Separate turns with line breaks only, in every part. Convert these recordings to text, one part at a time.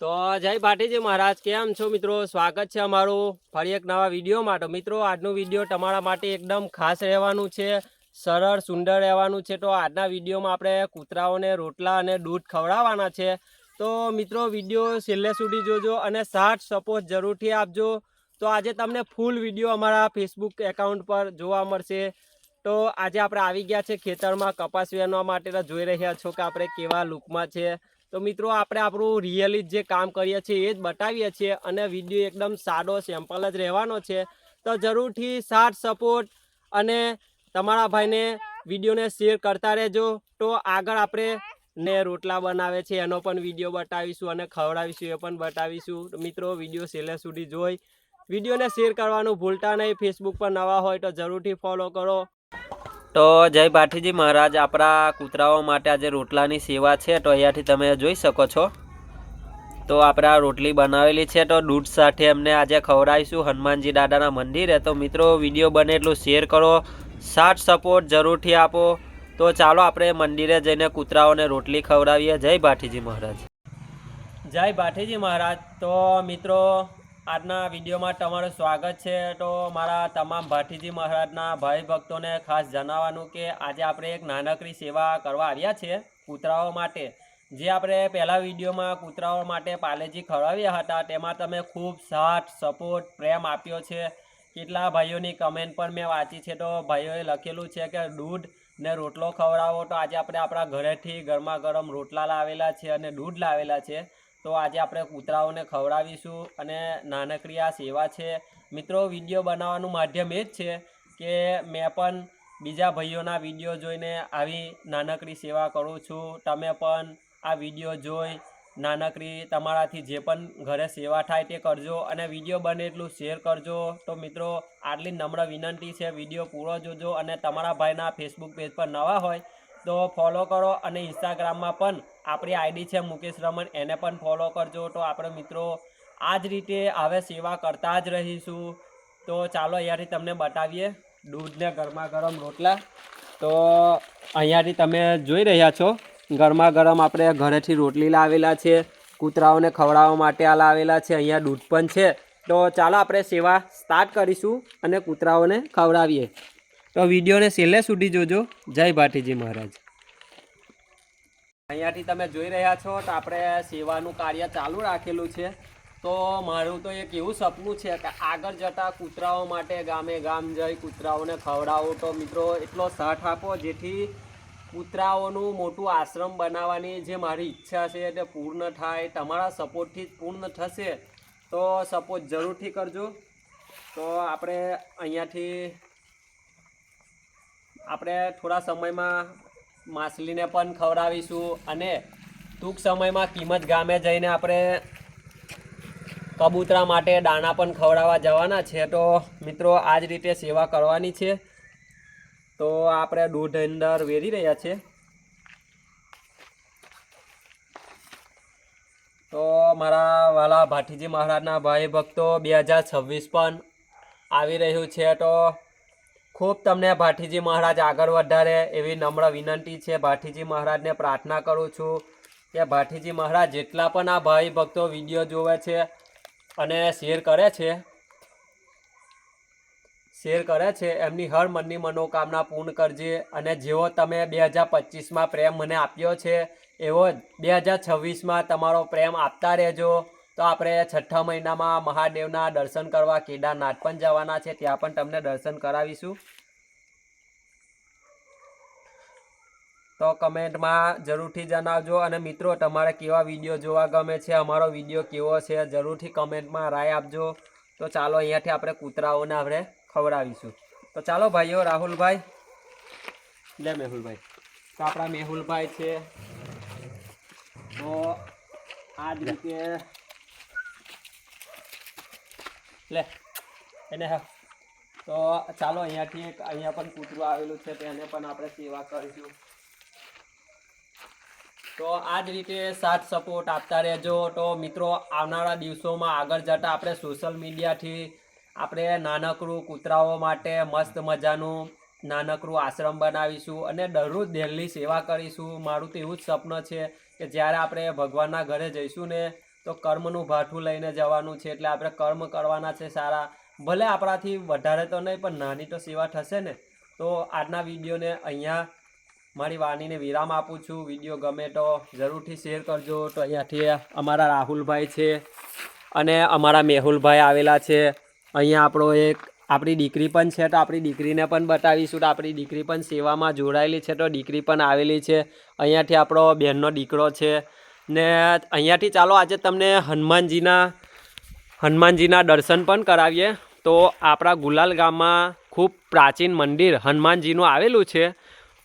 તો જય ભાટીજી મહારાજ, કેમ છો મિત્રો? સ્વાગત છે અમારું ફરી એક નવા વીડિયો માટે મિત્રો, આજનો વીડિયો તમારા માટે એકદમ ખાસ રહેવાનું છે, સરળ, સુંદર રહેવાનું છે. તો આજના વિડીયોમાં આપણે કૂતરાઓને રોટલા અને દૂધ ખવડાવવાના છે. તો મિત્રો, વીડિયો છેલ્લે સુધી જોજો અને સાથ સપોર્ટ જરૂરથી આપજો. તો આજે તમને ફૂલ વીડિયો અમારા ફેસબુક એકાઉન્ટ પર જોવા મળશે. તો આજે આપણે આવી ગયા છે ખેતરમાં કપાસ વેણવા માટે. તો જોઈ રહ્યા છો કે આપણે કેવા લુકમાં છે. તો મિત્રો, આપણે આપણું રિયલી જે કામ કરીએ છીએ, એ જ બતાવીએ છીએ અને વીડિયો એકદમ સાદો સેમ્પલ જ રહેવાનો છે. તો જરૂરથી સાથ સપોર્ટ અને તમારા ભાઈને વિડીયોને શેર કરતા રહેજો. તો આગળ આપણે ને રોટલા બનાવે છે, એનો પણ વીડિયો બતાવીશું અને ખવડાવીશું, એ પણ બતાવીશું. મિત્રો વીડિયો છેલ્લે સુધી જોઈ. વિડીયોને શેર કરવાનું ભૂલતા નહીં. ફેસબુક પર નવા હોય તો જરૂરથી ફોલો કરો. તો જય ભાઠીજી મહારાજ, આપણા કૂતરાઓ માટે આજે રોટલાની સેવા છે, તો અહીંયાથી તમે જોઈ શકો છો. તો આપણે રોટલી બનાવેલી છે, તો દૂધ સાથે એમને આજે ખવડાવીશું હનુમાનજી દાદાના મંદિરે. તો મિત્રો, વીડિયો બને એટલું શેર કરો, સાથ સપોર્ટ જરૂરથી આપો. તો ચાલો આપણે મંદિરે જઈને કૂતરાઓને રોટલી ખવડાવીએ. જય ભાઠીજી મહારાજ. જય ભાઠીજી મહારાજ. તો મિત્રો આજના વિડીયોમાં તમારું સ્વાગત છે. તો મારા તમામ ભાઠીજી મહારાજના ભાઈ ભક્તોને ખાસ જણાવવાનું કે આજે આપણે એક નાનકડી સેવા કરવા આવ્યા છીએ કૂતરાઓ માટે. જે આપણે પહેલા વિડીયોમાં કૂતરાઓ માટે પાલેજી ખવડાવ્યા હતા, તેમાં તમે ખૂબ સાથ, સપોર્ટ, પ્રેમ આપ્યો છે. કેટલા ભાઈઓની કમેન્ટ પણ મેં વાંચી છે. તો ભાઈઓએ લખેલું છે કે દૂધ ને રોટલો ખવડાવો. તો આજે આપણે આપણા ઘરેથી ગરમા ગરમ રોટલા લાવેલા છે અને દૂધ લાવેલા છે. તો આજે આપણે કૂતરાઓને ખવડાવીશું અને નાનકડી આ સેવા છે. મિત્રો, વીડિયો બનાવવાનું માધ્યમ એ જ છે કે મેં પણ બીજા ભાઈઓના વીડિયો જોઈને આવી નાનકડી સેવા કરું છું. તમે પણ આ વીડિયો જોઈ નાનકડી તમારાથી જે પણ ઘરે સેવા થાય તે કરજો અને વીડિયો બને એટલું શેર કરજો. તો મિત્રો, આટલી નમ્ર વિનંતી છે. વીડિયો પૂરો જોજો અને તમારા ભાઈના ફેસબુક પેજ પર નવા હોય તો ફોલો કરો અને ઇન્સ્ટાગ્રામમાં પણ આપણી આઈડી છે મુકેશ રમણ, એને પણ ફોલો કરજો. તો આપણે મિત્રો આ જ રીતે હવે સેવા કરતા જ રહીશું. તો ચાલો અહીંયાથી તમને બતાવીએ. દૂધને ગરમા ગરમ રોટલા. તો અહીંયાથી તમે જોઈ રહ્યા છો, ગરમા ગરમ આપણે ઘરેથી રોટલી લાવેલા છે, કૂતરાઓને ખવડાવવા માટે આ લાવેલા છે, અહીંયા દૂધ પણ છે. તો ચાલો આપણે સેવા સ્ટાર્ટ કરીશું અને કૂતરાઓને ખવડાવીએ. તો વિડીયોને છેલ્લે સુધી જોજો. જય ભાટીજી મહારાજ. અહીંયાથી તમે જોઈ રહ્યા છો તો આપણે સેવાનું કાર્ય ચાલુ રાખેલું છે. તો મારું તો એક એવું સપનું છે કે આગળ જતાં કૂતરાઓ માટે ગામે ગામ જઈ કૂતરાઓને ખવડાવો. તો મિત્રો, એટલો સાથ આપો જેથી કૂતરાઓનું મોટું આશ્રમ બનાવવાની જે મારી ઈચ્છા છે તે પૂર્ણ થાય, તમારા સપોર્ટથી પૂર્ણ થશે. તો સપોર્ટ જરૂરથી કરજો. તો આપણે અહીંયાથી આપણે થોડા સમયમાં માછલીને પણ ખવડાવીશું અને ટૂંક સમયમાં કિંમત ગામે જઈને આપણે કબૂતરા માટે દાણા પણ ખવડાવવા જવાના છે. તો મિત્રો આ જ રીતે સેવા કરવાની છે. તો આપણે દૂધ અંદર વેરી રહ્યા છે. તો મારા વાલા ભાટીજી મહારાજના ભાઈ ભક્તો બે હજાર છવ્વીસ પણ આવી રહ્યું છે. તો ખૂબ તમને ભાઠીજી મહારાજ આગળ વધારે એવી નમ્ર વિનંતી છે. ભાઠીજી મહારાજને પ્રાર્થના કરું છું કે ભાઠીજી મહારાજ જેટલા પણ આ ભાઈ ભક્તો વીડિયો જોવે છે અને શેર કરે છે, શેર કરે છે, એમની હર મનની મનોકામના પૂર્ણ કરજે અને જેવો તમે બે હજાર પચીસમાં પ્રેમ મને આપ્યો છે, એવો બે હજાર છવ્વીસમાં તમારો પ્રેમ આપતા રહેજો. તો આપણે છઠ્ઠા મહિનામાં મહાદેવના દર્શન કરવા કેદારનાથ પણ જવાના છે. ત્યાં પણ તમને દર્શન કરાવીશું. તો કમેન્ટમાં જરૂરથી જણાવજો અને મિત્રો તમારે કેવા વીડિયો જોવા ગમે છે અમારો વીડિયો કેવો છે જરૂરથી કમેન્ટમાં રાય આપજો. તો ચાલો અહીંયાથી આપણે કૂતરાઓને આપણે ખવડાવીશું. તો ચાલો ભાઈઓ રાહુલભાઈ. લે મેહુલભાઈ. તો આપણા મેહુલભાઈ છે. તો આ જ રીતે લે, એને હા. તો ચાલો અહીંયાથી એક, અહીંયા પણ કૂતરું આવેલું છે તેને પણ આપણે સેવા કરીશું. તો આ જ રીતે સાથ સપોર્ટ આપતા રહેજો. તો મિત્રો, આવનારા દિવસોમાં આગળ જતાં આપણે સોશિયલ મીડિયાથી આપણે નાનકડું કૂતરાઓ માટે મસ્ત મજાનું નાનકડું આશ્રમ બનાવીશું અને દરરોજ ડેલી સેવા કરીશું. મારું તો એવું જ સપન છે કે જ્યારે આપણે ભગવાનના ઘરે જઈશું ને તો કર્મનું ભાઠું લઈને જવાનું છે એટલે આપણે કર્મ કરવાના છે સારા. ભલે આપણાથી વધારે તો નહીં, પણ નાની તો સેવા થશે ને. તો આજના વિડીયોને અહીંયા મારી વાણીને વિરામ આપું છું. વીડિયો ગમે તો જરૂરથી શેર કરજો. તો અહીંયાથી અમારા રાહુલભાઈ છે અને અમારા મેહુલભાઈ આવેલા છે. અહીંયા આપણો એક આપણી દીકરી પણ છે, તો આપણી દીકરીને પણ બતાવીશું. તો આપણી દીકરી પણ સેવામાં જોડાયેલી છે, તો દીકરી પણ આવેલી છે. અહીંયાથી આપણો બહેનનો દીકરો છે. ને અહીંયાથી ચાલો આજે તમને હનુમાનજીના હનુમાનજીના દર્શન પણ કરાવીએ. તો આપણા ગુલાલ ગામમાં ખૂબ પ્રાચીન મંદિર હનુમાનજીનું આવેલું છે.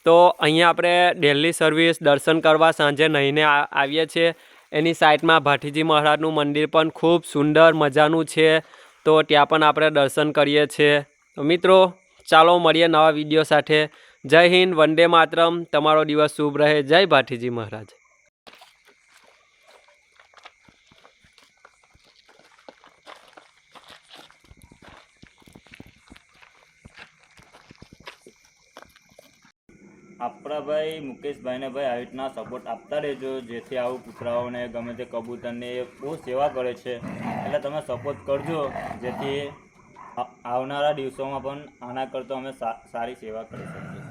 તો અહીંયા આપણે ડેલી સર્વિસ દર્શન કરવા સાંજે નહીને આવીએ છીએ. એની સાઈડમાં ભાટીજી મહારાજનું મંદિર પણ ખૂબ સુંદર મજાનું છે. તો ત્યાં પણ આપણે દર્શન કરીએ છીએ. તો મિત્રો, ચાલો મળીએ નવા વીડિયો સાથે. જય હિન્દ, વંદે માતરમ. તમારો દિવસ શુભ રહે. જય ભાટીજી મહારાજ.
આપણા ભાઈ મુકેશભાઈને ભાઈ આવી રીતના સપોર્ટ આપતા રહેજો, જેથી આવું કૂતરાઓને ગમે તે કબૂતરને એ બહુ સેવા કરે છે. એટલે તમે સપોર્ટ કરજો, જેથી આવનારા દિવસોમાં પણ આના કરતો અમે સારી સેવા કરી શકીએ.